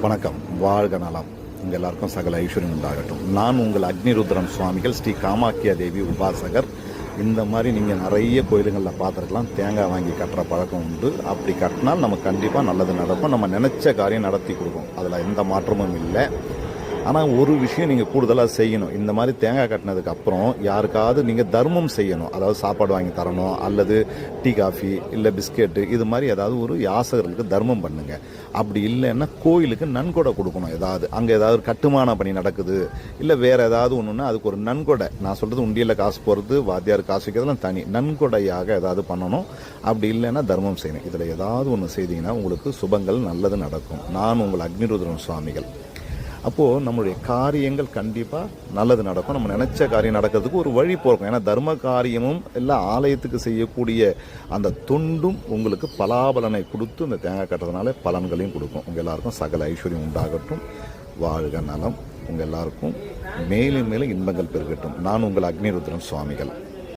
வணக்கம். வாழ்க நலம். உங்கள் எல்லாருக்கும் சகல ஐஸ்வர்யம் உண்டாகட்டும். நான் உங்கள் அக்னிருத்ரன் சுவாமிகள் ஸ்ரீ காமாக்கியா தேவி உபாசகர். இந்த மாதிரி நீங்கள் நிறைய கோயிலுங்களில் பார்த்துருக்கலாம். தேங்காய் வாங்கி கட்டுற பழக்கம் உண்டு. அப்படி கட்டினால் நமக்கு கண்டிப்பாக நல்லது நடக்கும். நம்ம நினச்ச காரியம் நடத்தி கொடுக்கும். அதில் எந்த மாற்றமும் இல்லை. ஆனால் ஒரு விஷயம் நீங்கள் கூடுதலாக செய்யணும். இந்த மாதிரி தேங்காய் கட்டினதுக்கு அப்புறம் யாருக்காவது நீங்கள் தர்மம் செய்யணும். அதாவது சாப்பாடு வாங்கி தரணும் அல்லது டீ காஃபி இல்லை பிஸ்கெட்டு இது மாதிரி ஏதாவது ஒரு யாசகர்களுக்கு தர்மம் பண்ணுங்க. அப்படி இல்லைன்னா கோயிலுக்கு நன்கொடை கொடுக்கணும் ஏதாவது. அங்கே ஏதாவது ஒரு கட்டுமான பணி நடக்குது இல்லை வேறு ஏதாவது ஒன்றுன்னா அதுக்கு ஒரு நன்கொடை. நான் சொல்கிறது உண்டியலில் காசு போகிறது வாத்தியார் காசு வைக்கிறதுலாம் தனி. நன்கொடையாக ஏதாவது பண்ணணும். அப்படி இல்லைன்னா தர்மம் செய்யணும். இதில் ஏதாவது ஒன்று செய்தீங்கன்னா உங்களுக்கு சுபங்கள் நல்லது நடக்கும். நான் உங்கள் அக்னிருத்ரன் சுவாமிகள். அப்போது நம்மளுடைய காரியங்கள் கண்டிப்பாக நல்லது நடக்கும். நம்ம நினச்ச காரியம் நடக்கிறதுக்கு ஒரு வழி போகும். ஏன்னா தர்ம காரியமும் எல்லாம் ஆலயத்துக்கு செய்யக்கூடிய அந்த தொண்டும் உங்களுக்கு பலாபலனை கொடுத்து இந்த தேங்காய் கட்டுறதுனால பலன்களையும் கொடுக்கும். உங்கள் எல்லாருக்கும் சகல ஐஸ்வர்யம் உண்டாகட்டும். வாழ்க நலம். உங்கள் எல்லாருக்கும் மேலும் மேலும் இன்பங்கள் பெருகட்டும். நான் உங்கள் அக்னிருத்ரன் சுவாமிகள்.